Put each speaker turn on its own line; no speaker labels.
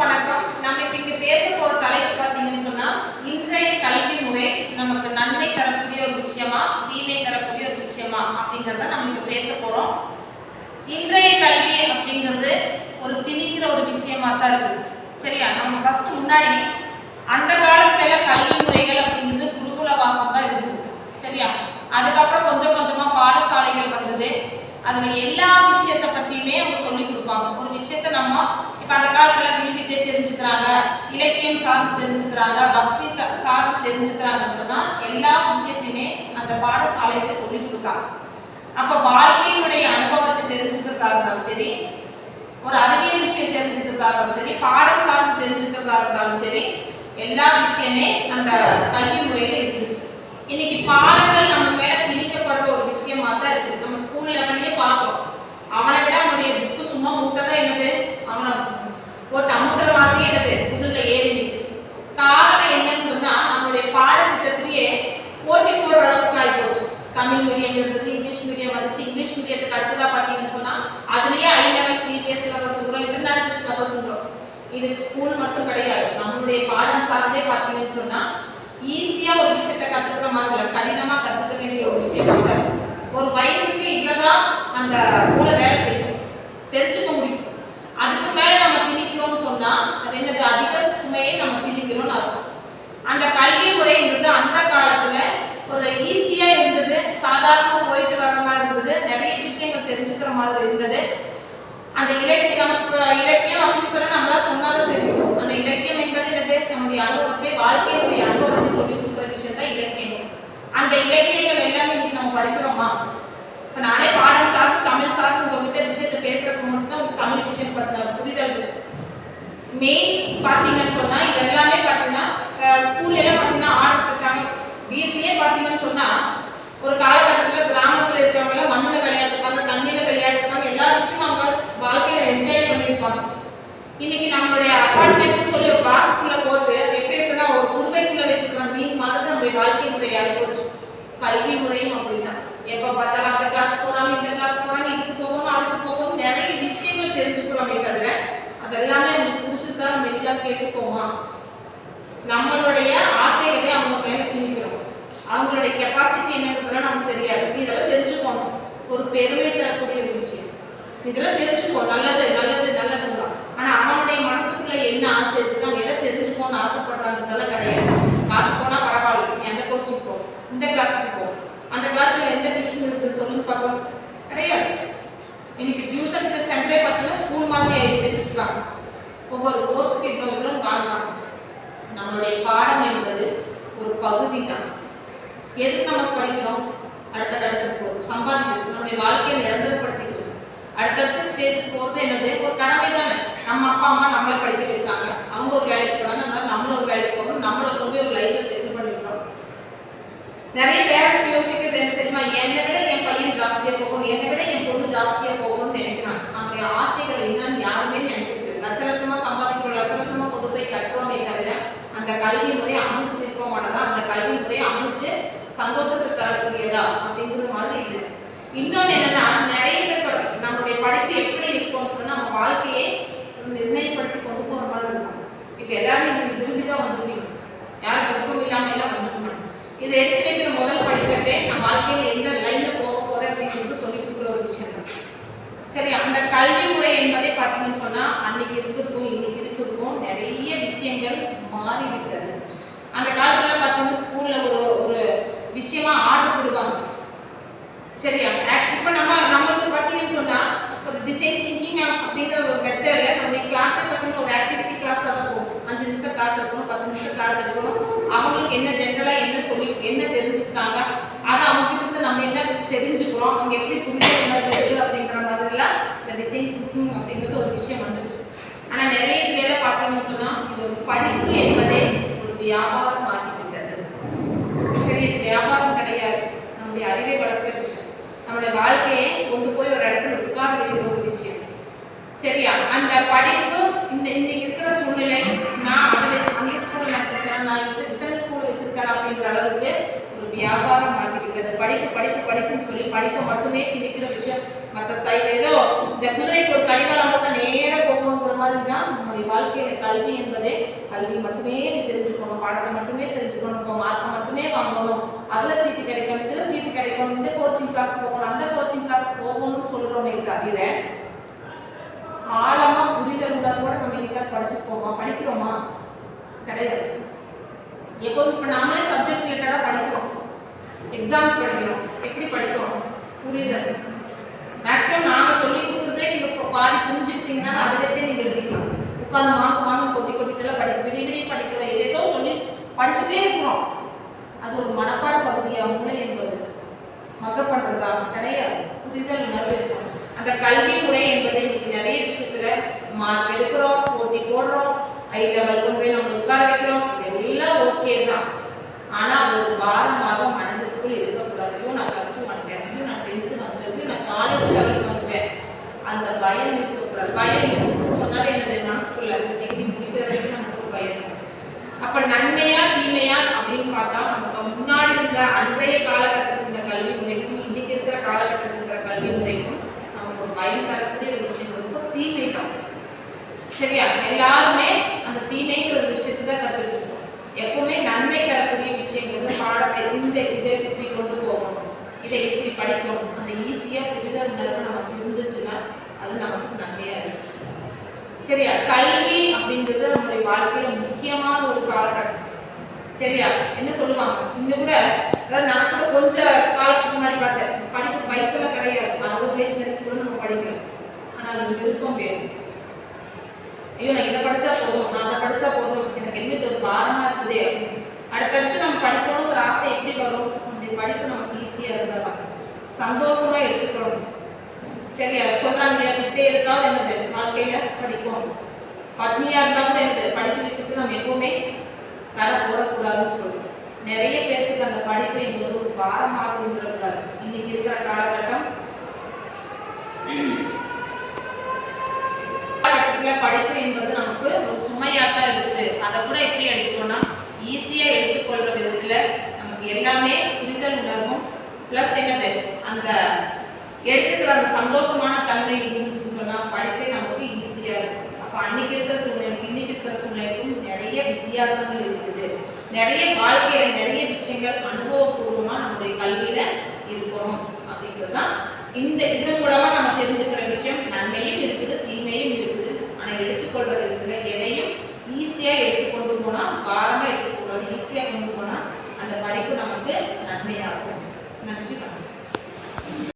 வணக்கம். நம்ம இப்ப இங்க பேச போற தலைப்பு பாத்தீங்கன்னு சொன்னா இன்றைய கல்வி முறை நமக்கு நன்மை தரக்கூடிய ஒரு விஷயமா தீமை தரக்கூடிய ஒரு விஷயமா அப்படிங்கறத நம்ம இப்ப பேச போறோம். இன்றைய கல்வி அப்படிங்கிறது ஒரு திணிக்கிற ஒரு விஷயமா தான் இருக்குது சரியா? நம்ம ஃபர்ஸ்ட் முன்னாடி அந்த காலத்துல எல்லாம் கல்வி முறைகள் அப்படிங்கிறது குருகுல வாசம் தான் இருந்தது. சரியா? அதுக்கப்புறம் கொஞ்சம் கொஞ்சமா பாடசாலைகள் வந்தது. அதுல எல்லா விஷயத்தை பத்தியுமே அவங்க சொல்லி கொடுப்பாங்க. ஒரு விஷயத்த நம்ம இப்ப அந்த காலத்துல இலக்கியம் சார்ந்து தெரிஞ்சுக்கிறாங்க பக்தி சார்ந்து தெரிஞ்சுக்கிறாங்கன்னு சொன்னா எல்லா விஷயத்தையுமே அந்த பாடசாலையில சொல்லி கொடுத்தாங்க. அப்ப வாழ்க்கையினுடைய அனுபவத்தை தெரிஞ்சுக்கிறதா இருந்தாலும் சரி ஒரு அறிவியல் விஷயம் தெரிஞ்சுக்கிறதா இருந்தாலும் சரி பாடம் சார்ந்து தெரிஞ்சுக்கிறதா இருந்தாலும் சரி எல்லா விஷயமே அந்த கல்வி முறையில இருக்குது இன்னைக்கு பாடங்கள் நம்ம மேல திணிக்கப்படுற ஒரு விஷயமா தான் இருக்கு. நம்ம ஸ்கூல் லெவல்லயே பார்க்கிறோம். அவனை விட அவனுடைய புக்கு சும்மா மூட்டை தான் என்னது அவனை போட்டு அமுத்துற மாதிரியே என்னது புதுல ஏறி நிக்குது. காரணம் என்னன்னு சொன்னா நம்மளுடைய பாடத்திட்டத்திலேயே போட்டி போடுற அளவுக்கு ஆகி போச்சு தமிழ் மீடியம் இருந்தது இங்கிலீஷ் மீடியம் வந்துச்சு இங்கிலீஷ் மீடியத்துக்கு அடுத்ததா பாத்தீங்கன்னு சொன்னா அதுலயே ஐ லெவல் சிபிஎஸ் சிலபஸ்ங்கிறோம் இன்டர்நேஷனல் சிலபஸ்ங்கிறோம் இது ஸ்கூல் மட்டும் கிடையாது. நம்மளுடைய பாடம் சார்ந்தே பார்த்தீங்கன்னு சொன்னா ஈஸியா ஒரு விஷயத்த கத்துக்கிற மாதிரி இல்ல. கடினமா கத்துக்க வேண்டிய ஒரு விஷயம் ஒரு வயசுக்கு இவ்வளவுதான் அந்த மூளை வேலை செய்யும். தெரிஞ்சுக்க முடியும் அதுக்கு மேல நம்ம திணிக்கிறோம்னு சொன்னா அது என்னது அதிக சுமையை நம்ம திணிக்கிறோம்னு அர்த்தம் அந்த கல்வி முறைன்றது அந்த காலத்துல ஒரு ஈஸியா இருந்தது சாதாரணமா போயிட்டு வர மாதிரி இருந்தது நிறைய விஷயங்கள் தெரிஞ்சுக்கிற மாதிரி இருந்தது அந்த இலக்கியம் நமக்கு இலக்கியம் அப்படின்னு சொன்னா நம்மளா சொன்னாலும் தெரியும் அந்த இலக்கியம் என்பது என்னது நம்முடைய அனுபவத்தை வாழ்க்கையினுடைய அனுபவத்தை சொல்லி கொடுக்குற விஷயம் தான் இலக்கியம் அந்த இலக்கியங்கள் எல்லாமே இன்னைக்கு நம்ம படிக்கிறோமா இப்ப நானே பாடம் சார்ந்து தமிழ் சார்ந்து உங்ககிட்ட விஷயத்தை பேசுறதுக்கு மட்டும் தான் உங்களுக்கு தமிழ் விஷயம் பத்தின புரிதல் இருக்கு மெயின் பார்த்தீங்கன்னு சொன்னா இது எல்லாமே பார்த்தீங்கன்னா ஸ்கூல்ல எல்லாம் பார்த்தீங்கன்னா ஆர்டர் இருக்காங்க வீட்லயே பார்த்தீங்கன்னு சொன்னா ஒரு காலகட்டத்தில் கிராமத்தில் இருக்கிறவங்க எல்லாம் மண்ணுல தண்ணியில் தண்ணியில எல்லா விஷயமும் அவங்க வாழ்க்கையில என்ஜாய் பண்ணியிருப்பாங்க. இன்னைக்கு நம்மளுடைய அப்பார்ட்மெண்ட்னு சொல்லி ஒரு பாக்ஸ்குள்ள போட்டு எப்படி இருக்குன்னா ஒரு குடுவைக்குள்ள வச்சுக்கிற நீ மாதிரி நம்மளுடைய வாழ்க்கை முறை ஆகி போச்சு கல்வி முறையும் அப்படிதான் எப்போ பார்த்தாலும் அந்த கிளாஸ் போகிறாங்க இந்த கிளாஸ் போகிறாங்க இதுக்கு போகணும் அதுக்கு போகணும் நிறைய விஷயங்கள் தெரிஞ்சுக்கிறோமே தவிர அதெல்லாமே நமக்கு பிடிச்சிருக்கா? நம்ம எதுக்காக கேட்டுக்கோமா நம்மளுடைய ஆசைகளை அவங்க மேல திணிக்கிறோம். அவங்களுடைய கெப்பாசிட்டி என்னங்கிறதுலாம் நமக்கு தெரியாது. இதெல்லாம் தெரிஞ்சுக்கணும். ஒரு பெருமை தரக்கூடிய ஒரு விஷயம். இதெல்லாம் தெரிஞ்சுக்கோ. நல்லது நல்லது நல்லதுங்களா ஆனா அவனுடைய மனசுக்குள்ள என்ன ஆசை இருக்குது அவங்க எதை தெரிஞ்சுக்கோன்னு ஆசைப்படுறாங்கிறதெல்லாம் கிடையாது. காசு போனா பரவாயில்ல. எந்த கோச்சிக்கு போ. இந்த கிளாஸுக்கு போ. அந்த கிளாஸ்ல எந்த டியூஷன் இருக்குன்னு சொல்லுங்க பார்ப்போம் கிடையாது இன்னைக்கு டியூஷன் சென்டரே பார்த்தீங்கன்னா ஸ்கூல் மாதிரி வச்சுக்கலாம் ஒவ்வொரு கோர்ஸுக்கு இவ்வளோ இவ்வளோ வாங்கலாம் நம்மளுடைய பாடம் என்பது ஒரு பகுதி தான் எதுக்கு நம்ம படிக்கிறோம்? அடுத்த கடத்துக்கு போகிறோம் சம்பாதிக்கிறோம் நம்முடைய வாழ்க்கையை நிரந்தரப்படுத்திக்கிறோம் அடுத்தடுத்த ஸ்டேஜ் போகிறது என்னது? ஒரு கடமை தானே. நம்ம அப்பா அம்மா நம்மளை படிக்க வச்சாங்க. அவங்க ஒரு வேலைக்கு போனாங்க. அதனால நம்மளும் ஒரு வேலைக்கு போகணும். நம்மளை கொண்டு போய் ஒரு லைஃப்ல செட்டில் பண்ணிவிட்டோம் நிறைய பேரண்ட்ஸ் யோசிக்கிறது என்ன தெரியுமா? என்னை விட என் பையன் ஜாஸ்தியாக போகணும். என்னை விட என் பொண்ணு ஜாஸ்தியாக போகணும் நினைக்கிறான் நம்முடைய ஆசைகள் என்னன்னு யாருமே நினைக்கிறது லட்ச லட்சமா சம்பாதிக்கிறோம் லட்ச லட்சமா கொண்டு போய் கட்டுறோமே தவிர அந்த கல்வி முறை அவனுக்கு விருப்பமானதா? அந்த கல்வி முறை அவனுக்கு சந்தோஷத்தை தரக்கூடியதா? அப்படிங்கிற மாதிரி இல்லை இன்னொன்று என்னன்னா நிறைய பேர் படி- நம்மளுடைய படிப்பு எப்படி இருக்கும்னு சொன்னால் நம்ம வாழ்க்கையை நிர்ணயப்படுத்தி கொண்டு போகிற மாதிரி இருக்கும். இப்போ எல்லாரும் நீங்க விரும்பி தான் வந்துருப்பீங்க. யாரும் விருப்பம் இல்லாமல் எல்லாம் வந்துருக்கணும் இதை எடுத்து வைக்கிற முதல் படிக்கட்டே நம்ம வாழ்க்கையில் எந்த லைனில் போக போகிறேன் அப்படின்னு சொல்லி கொடுக்குற ஒரு விஷயம் தான். சரி அந்த கல்வி முறை என்பதை பார்த்தீங்கன்னு சொன்னால் அன்னைக்கு இருக்கிற மாறி இருக்கிறது. அந்த காலத்துல பார்த்தீங்கன்னா ஸ்கூல்ல ஒரு ஒரு விஷயமா ஆர்டர் போடுவாங்க. சரியா? ஆக்ட் இப்போ நம்ம நம்மளுக்கு பார்த்தீங்கன்னு சொன்னா ஒரு டிசைன் திங்கிங் அப்படிங்கிற ஒரு மெத்தட்ல நம்ம கிளாஸ் பார்த்தீங்கன்னா ஒரு ஆக்டிவிட்டி கிளாஸாக தான் போகும். அஞ்சு நிமிஷம் கிளாஸ் எடுக்கணும் பத்து நிமிஷம் கிளாஸ் எடுக்கணும் அவங்களுக்கு என்ன ஜென்ரலாக என்ன சொல்லி என்ன தெரிஞ்சுக்கிட்டாங்க அதை அவங்க கிட்ட நம்ம என்ன தெரிஞ்சுக்கிறோம் அவங்க எப்படி புரிஞ்சு உணர்றது அப்படிங்கிற மாதிரிலாம் இந்த டிசைன் திங்கிங் அப்படிங்கிறது ஒரு விஷயம் வந்துருச்சு. ஆனால் நிறைய இதுல பார்த்தீங்கன்னு சொன்னா இது ஒரு படிப்பு என்பதே ஒரு வியாபாரம் ஆகிவிட்டது. சரி இது வியாபாரம் கிடையாது. நம்முடைய அறிவை வளர்க்கிற விஷயம். நம்முடைய வாழ்க்கையை கொண்டு போய் ஒரு இடத்துல உட்கார வைக்கிற ஒரு விஷயம். சரியா? அந்த படிப்பு இந்த இன்னைக்கு இருக்கிற சூழ்நிலை நான் அதில் அந்த ஸ்கூலில் நடத்திருக்கேன் நான் இந்த இத்தனை ஸ்கூல் வச்சிருக்கேன் அப்படிங்கிற அளவுக்கு ஒரு வியாபாரம் ஆகிவிட்டது. படிப்பு படிப்பு படிப்புன்னு சொல்லி படிப்பை மட்டுமே திணிக்கிற விஷயம். மற்ற சைடு ஏதோ இந்த குதிரைக்கு ஒரு கடிவாளம் போட்டு நேராக போகணுங்கிற மாதிரி தான் நம்முடைய வாழ்க்கையில கல்வி என்பதே கல்வி மட்டுமே நீ தெரிஞ்சுக்கணும் பாடத்தை மட்டுமே தெரிஞ்சுக்கணும் இப்போ மார்க்கை மட்டுமே வாங்கணும். அதில் சீட்டு கிடைக்கணும் இதில் சீட்டு கிடைக்கணும் இந்த கோச்சிங் கிளாஸ் போகணும் அந்த கோச்சிங் கிளாஸ் போகணும்னு சொல்கிறோமே தவிர ஆழமா புரிதல் உணர்வோட நம்ம இன்னைக்கு போவோம்? படிக்கிறோமா? கிடையாது. எப்போது இப்போ நாமளே சப்ஜெக்ட் ரிலேட்டடாக படிக்கிறோம். எக்ஸாம் படிக்கிறோம். எப்படி படிக்கிறோம்? புரிதல். மேக்ஸிமம் நாங்கள் சொல்லி கொடுக்குறதே நீங்கள் பாதி புரிஞ்சுக்கிட்டீங்கன்னா அதை வச்சே நீங்கள் எழுதிக்கலாம். உட்காந்து மார்க் வாங்க படிக்கிற படிக்கிறோம் ஏதேதோ சொல்லி படிச்சுட்டே இருக்கிறோம். அது ஒரு மனப்பாட பகுதியா மூளை என்பது. மக்க பண்றதா கிடையாது. புரிதல் உணர்வு இருக்கும். அந்த கல்வி முறை என்பது இன்னைக்கு நிறைய விஷயத்துல மார்க் எடுக்கிறோம் போட்டி போடுறோம். ஐ லெவல் கொண்டு போய் நம்ம உட்கார வைக்கிறோம். இதெல்லாம் ஓகே தான். ஆனா அது ஒரு பாரமாக மனதிற்குள் இருக்கக்கூடாது. ஐயோ நான் பிளஸ் டூ வந்துட்டேன். ஐயோ நான் டென்த்து வந்துட்டேன். நான் காலேஜ் லெவலுக்கு வந்துட்டேன். அந்த பயம் இருக்கக்கூடாது. பயம் இருந்துச்சு சொன்னாலே என்னது மனசுக்குள்ள இந்த டிகிரி முடிக்கிற வரைக்கும் நமக்கு ஒரு பயம் இருக்கும். அப்ப நன்மையா தீமையா அப்படின்னு பார்த்தா நமக்கு முன்னாடி இருந்த அன்றைய காலகட்டத்தில் இருந்த கல்வி முறைக்கும் இன்னைக்கு இருக்கிற காலகட்டத்தில் இருக்கிற கல்வி முறைக்கும் நமக்கு ஒரு பயம் தரக்கூடிய ஒரு விஷயம் ரொம்ப தீமை தான் சரியா எல்லாருமே அந்த தீமைங்கிற ஒரு விஷயத்தை தான் கத்துட்டு இருக்கோம் எப்பவுமே நன்மை தரக்கூடிய விஷயங்கிறது பாடத்தை இந்த இதை இப்படி கொண்டு போகணும் இதை இப்படி படிக்கணும். அந்த ஈஸியா புரிதல் உணர்வு நமக்கு இருந்துச்சுன்னா அது நமக்கு நன்மையா இருக்கும். சரியா? கல்வி அப்படிங்கிறது நம்மளுடைய வாழ்க்கையில முக்கியமான ஒரு காலகட்டம். சரியா? என்ன சொல்லுவாங்க? இந்த கூட அதாவது நான் கூட கொஞ்ச காலத்துக்கு முன்னாடி பார்த்தேன். படிப்பு வயசுல கிடையாது. அறுபது வயசு கூட நம்ம படிக்கிறோம் ஆனா அது விருப்பம் வேணும். ஐயோ நான் இதை படித்தா போதும். நான் அதை படித்தா போதும். எனக்கு என்ன இது ஒரு பாரமாக இருக்குதே அப்படின்னு. அடுத்தடுத்து நம்ம படிக்கணுங்கிற ஆசை எப்படி வரும்? அப்படி படிப்பு நமக்கு ஈஸியாக இருந்தாதான். சந்தோஷமாக எடுத்துக்கணும். சரியா சொல்கிறாங்க இல்லையா? பிச்சை எடுத்தாலும் என்னது? வாழ்க்கையில் படிக்கும் பத்னியாக இருந்தா கூட என்னது? படிப்பு விஷயத்துக்கு நம்ம எப்பவுமே தடை போடக்கூடாதுன்னு சொல்றோம். நிறைய பேருக்கு அந்த படிப்பு என்பது ஒரு பாரமாக இருந்துடக்கூடாது இன்னைக்கு இருக்கிற காலகட்டம் காலகட்டத்துல படிப்பு என்பது நமக்கு ஒரு சுமையா தான் இருக்குது அதை கூட எப்படி எடுத்துக்கோன்னா ஈஸியாக எடுத்துக்கொள்கிற விதத்தில் நமக்கு எல்லாமே புரிதல் உணர்வும் ப்ளஸ் என்னது அந்த எடுத்துக்கிற அந்த சந்தோஷமான தன்மை இருந்துச்சுன்னு சொன்னால் படிப்பே நமக்கு ஈஸியாக இருக்கும். அப்போ அன்னைக்கு இருக்கிற சூழ்நிலைக்கு இன்னைக்கு இருக்கிற சூழ்நிலைக்கும் நிறைய வித்தியாசங்கள் இருக்குது. நிறைய வாழ்க்கையில் நிறைய விஷயங்கள் அனுபவபூர்வமாக நம்முடைய கல்வியில் இருக்கணும் அப்படிங்கிறது தான் இந்த இதன் மூலமாக நம்ம தெரிஞ்சுக்கிற விஷயம் நன்மையும் இருக்குது தீமையும் இருக்குது. ஆனால் எடுத்துக்கொள்கிற விதத்தில் எடுத்து எடுத்துக்கொண்டு போனால் பாரமாக எடுத்துக்கூடாது ஈஸியாக கொண்டு போனால் அந்த படிப்பு நமக்கு நன்மையாகும். நன்றி வணக்கம்.